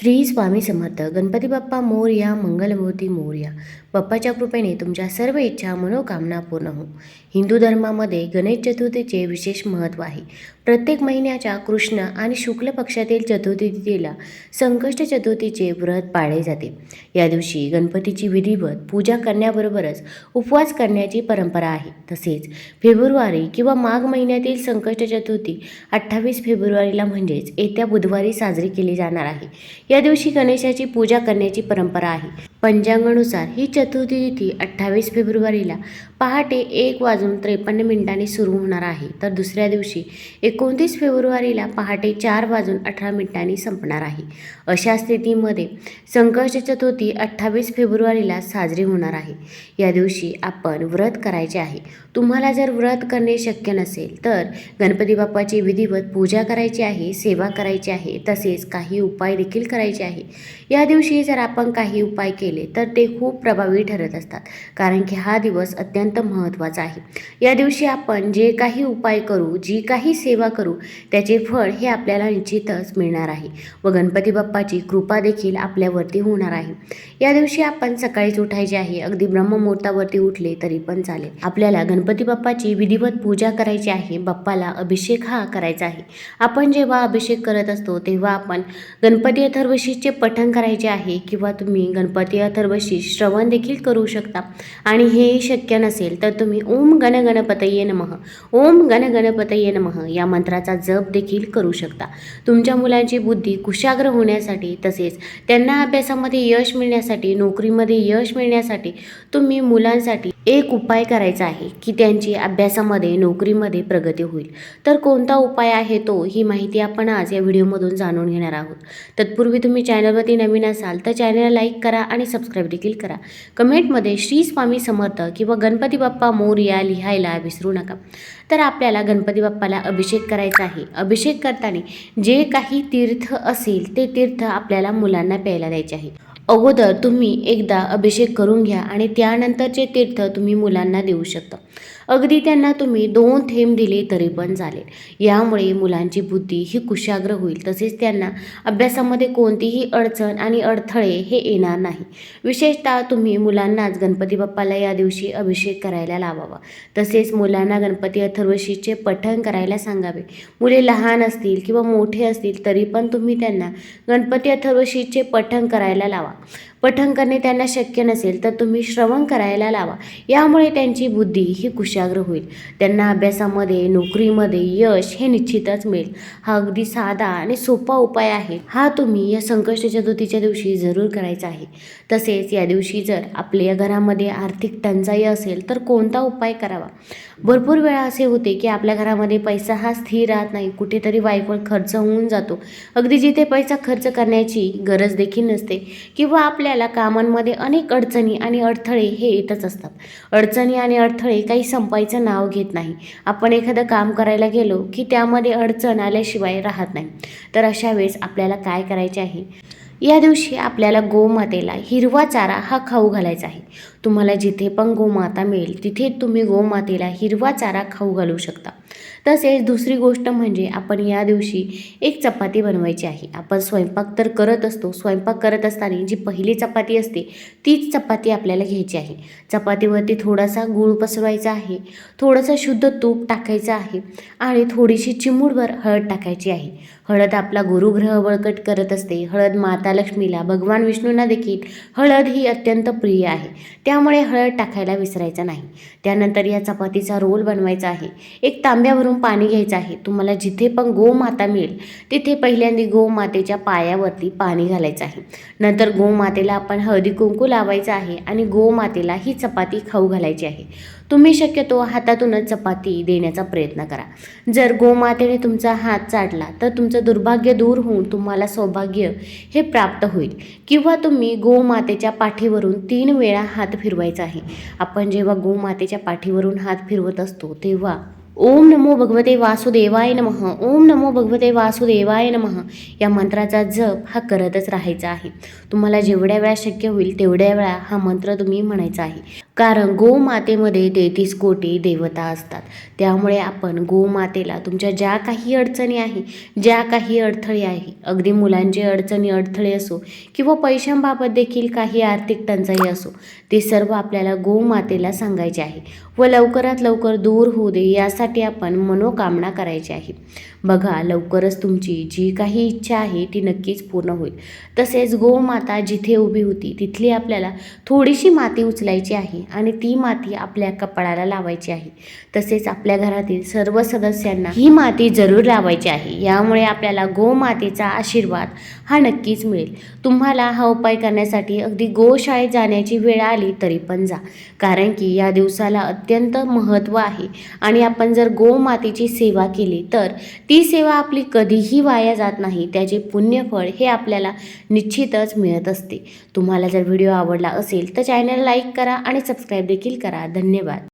श्री स्वामी समर्थ. गणपती बाप्पा मोरया मंगलमूर्ती मोरया. बाप्पाच्या कृपेने तुमच्या सर्व इच्छा मनोकामना पूर्ण हो. हिंदू धर्मामध्ये गणेश चतुर्थीचे विशेष महत्त्व आहे. प्रत्येक महिन्याच्या कृष्ण आणि शुक्ल पक्षातील चतुर्थी तिथीला संकष्ट चतुर्थीचे व्रत पाळले जाते. या दिवशी गणपतीची विधिवत पूजा करण्याबरोबरच उपवास करण्याची परंपरा आहे. तसेच फेब्रुवारी किंवा माघ महिन्यातील संकष्ट चतुर्थी अठ्ठावीस फेब्रुवारीला म्हणजेच येत्या बुधवारी साजरी केली जाणार आहे. या दिवशी गणेशाची पूजा करण्याची परंपरा आहे. पंचांगानुसार ही चतुर्थी तिथी अठ्ठावीस फेब्रुवारीला पहाटे एक वाजून त्रेपन्न मिनिटांनी सुरू होणार आहे. तर दुसऱ्या दिवशी एकोणतीस फेब्रुवारीला पहाटे चार वाजून अठरा मिनिटांनी संपणार आहे. अशा स्थितीमध्ये संकष्ट चतुर्थी अठ्ठावीस फेब्रुवारीला साजरी होणार आहे. या दिवशी आपण व्रत करायचे आहे. तुम्हाला जर व्रत करणे शक्य नसेल तर गणपती बाप्पाची विधिवत पूजा करायची आहे सेवा करायची आहे तसेच काही उपाय देखील करायचे आहे. या दिवशी जर आपण काही उपाय केले तर ते खूप प्रभावी ठरत असतात. कारण की हा दिवस अत्यंत महत्त्वाचा आहे. या दिवशी आपण जे काही उपाय करू जी काही सेवा करू त्याचे फळ हे आपल्याला निश्चितच मिळणार आहे व गणपती बाप्पाची कृपा देखील आपल्यावरती होणार आहे. या दिवशी आपण सकाळीच उठायचे आहे. अगदी ब्रह्ममुहूर्तावरती उठले तरी पण चालेल. आपल्याला गणपती बाप्पाची विधिवत पूजा करायची आहे. बाप्पाला अभिषेक हा करायचा आहे. आपण जेव्हा अभिषेक करत असतो तेव्हा आपण गणपती अथर्वशीचे पठण करायचे आहे किंवा तुम्ही गणपती अथर्वशी श्रवण देखील करू शकता. आणि हे शक्य नसेल तर तुम्ही ओम गण गणपतये नमः. ओम गण गणपतये नमः या मंत्राचा जप देखील करू शकता. तुमच्या मुलांची बुद्धी कुशाग्र होण्यासाठी तसेच त्यांना अभ्यासामध्ये यश मिळण्यासाठी नोकरीमध्ये यश मिळण्यासाठी तुम्ही मुलांसाठी एक उपाय करायचा आहे की त्यांची अभ्यासामध्ये नोकरीमध्ये प्रगती होईल. तर कोणता उपाय आहे तो ही माहिती आपण आज या व्हिडिओमधून जाणून घेणार आहोत. तत्पूर्वी तुम्ही चॅनलवरती नवीन असाल तर चॅनलला लाईक करा आणि सबस्क्राईब देखील करा. कमेंटमध्ये श्री स्वामी समर्थ किंवा गणपती बाप्पा मोरया लिहायला विसरू नका. तर आपल्याला गणपती बाप्पाला अभिषेक करायचा आहे. अभिषेक करताना जे काही तीर्थ असेल ते तीर्थ आपल्याला मुलांना प्यायला द्यायचे आहे अगोदर तुम्ही एकदा अभिषेक करून घ्या आणि त्यानंतरचे तीर्थ तुम्ही मुलांना देऊ शकता. अगदी त्यांना तुम्ही दोन थेंब दिले तरी पण चालेल. यामुळे मुलांची बुद्धी ही कुशाग्र होईल. तसेच त्यांना अभ्यासामध्ये कोणतीही अडचण आणि अडथळे हे येणार नाही. विशेषतः तुम्ही मुलांनाच गणपती बाप्पाला या दिवशी अभिषेक करायला लावावा. तसेच मुलांना गणपती अथर्वशीचे पठण करायला सांगावे. मुले लहान असतील किंवा मोठे असतील तरी पण तुम्ही त्यांना गणपती अथर्वशीचे पठण करायला लावा. पठण करणे त्यांना शक्य नसेल तर तुम्ही श्रवण करायला लावा. यामुळे त्यांची बुद्धी ही कुशाग्र होईल. त्यांना अभ्यासामध्ये नोकरीमध्ये यश हे निश्चितच मिळेल. हा अगदी साधा आणि सोपा उपाय आहे. हा तुम्ही या संकष्ट चतुर्थीच्या दिवशी जरूर करायचा आहे. तसेच या दिवशी जर आपल्या घरामध्ये आर्थिक टंचाई असेल तर कोणता उपाय करावा? भरपूर वेळा असे होते की आपल्या घरामध्ये पैसा हा स्थिर राहत नाही. कुठेतरी वायफळ खर्च होऊन जातो. अगदी जिथे पैसा खर्च करण्याची गरज देखील नसते. किंवा आपल्या आपल्याला कामांमध्ये अनेक अडचणी आणि अडथळे हे येतच असतात. अडचणी आणि अडथळे काही संपायचं नाव घेत नाही. आपण एखादं काम करायला गेलो की त्यामध्ये अडचण आल्याशिवाय राहत नाही. तर अशा वेळेस आपल्याला काय करायचे आहे? या दिवशी आपल्याला गोमातेला हिरवा चारा हा खाऊ घालायचा आहे. तुम्हाला जिथे पण गोमाता मिळेल तिथे तुम्ही गोमातेला हिरवा चारा खाऊ घालू शकता. तसेच दुसरी गोष्ट म्हणजे आपण या दिवशी एक चपाती बनवायची आहे. आपण स्वयंपाक तर करत असतो. स्वयंपाक करत असताना जी पहिली चपाती असते तीच चपाती आपल्याला घ्यायची आहे. चपातीवरती थोडासा गूळ पसरवायचा आहे. थोडंसं शुद्ध तूप टाकायचं आहे आणि थोडीशी चिमूडभर हळद टाकायची आहे. हळद आपला गुरुग्रह बळकट करत असते. हळद माता लक्ष्मीला भगवान विष्णूंना देखील हळद ही अत्यंत प्रिय आहे. त्यामुळे हळद टाकायला विसरायचं नाही. त्यानंतर या चपातीचा रोल बनवायचा आहे. एक तांब्यावरून पाणी घ्यायचं आहे. तुम्हाला जिथे पण गोमाता मिळेल तिथे पहिल्यांदा गोमातेच्या पायावरती पाणी घालायचं आहे. नंतर गोमातेला आपण हळदी कुंकू लावायचं आहे आणि गोमातेला ही चपाती खाऊ घालायची आहे. तुम्ही शक्यतो हातातूनच चपाती देण्याचा प्रयत्न करा. जर गोमातेने तुमचा हात चाटला तर तुमचं दुर्भाग्य दूर होऊन तुम्हाला सौभाग्य हे प्राप्त होईल. किंवा तुम्ही गोमातेच्या पाठीवरून तीन वेळा हात फिरवायचा आहे. आपण जेव्हा गोमातेच्या पाठीवरून हात फिरवत असतो तेव्हा ओम नमो भगवते वासुदेवाय नमः ओम नमो भगवते वासुदेवाय नमः या मंत्राचा जप हा करतच राहायचा आहे. तुम्हाला जेवढ्या वेळा शक्य होईल तेवढ्या वेळा हा मंत्र तुम्ही म्हणायचा आहे. कारण गोमातेमध्ये तेहतीस कोटी देवता असतात. त्यामुळे आपण गोमातेला तुमच्या ज्या काही अडचणी आहे ज्या काही अडथळे आहे अगदी मुलांचे अडचणी अडथळे असो किंवा पैशांबाबत देखील काही आर्थिक टंचाई असो ते सर्व आपल्याला गोमातेला सांगायचे आहे व लवकरात लवकर दूर होऊ दे यासाठी आपण मनोकामना करायची आहे. बघा लवकरच तुमची जी काही इच्छा आहे ती नक्कीच पूर्ण होईल. तसेच गोमाता जिथे उभी होती तिथली आपल्याला थोडीशी माती उचलायची आहे आणि ती माती आपल्या कपाळाला लावायची आहे. तसेच आपल्या घरातील सर्व सदस्यांना ही माती जरूर लावायची आहे. यामुळे आपल्याला गोमातेचा आशीर्वाद हा नक्कीच मिळेल. तुम्हाला हा उपाय करण्यासाठी अगदी गोशाळेत जाण्याची वेळ आली तरी पण जा. कारण की या दिवसाला अत्यंत महत्त्व आहे आणि आपण जर गोमातेची सेवा केली तर ती सेवा आपली कधीही वाया जात नाही. त्याचे पुण्यफळ हे आपल्याला निश्चितच मिळत असते. तुम्हाला जर व्हिडिओ आवडला असेल तर चॅनल लाईक करा आणि सबस्क्राईब देखील करा. धन्यवाद.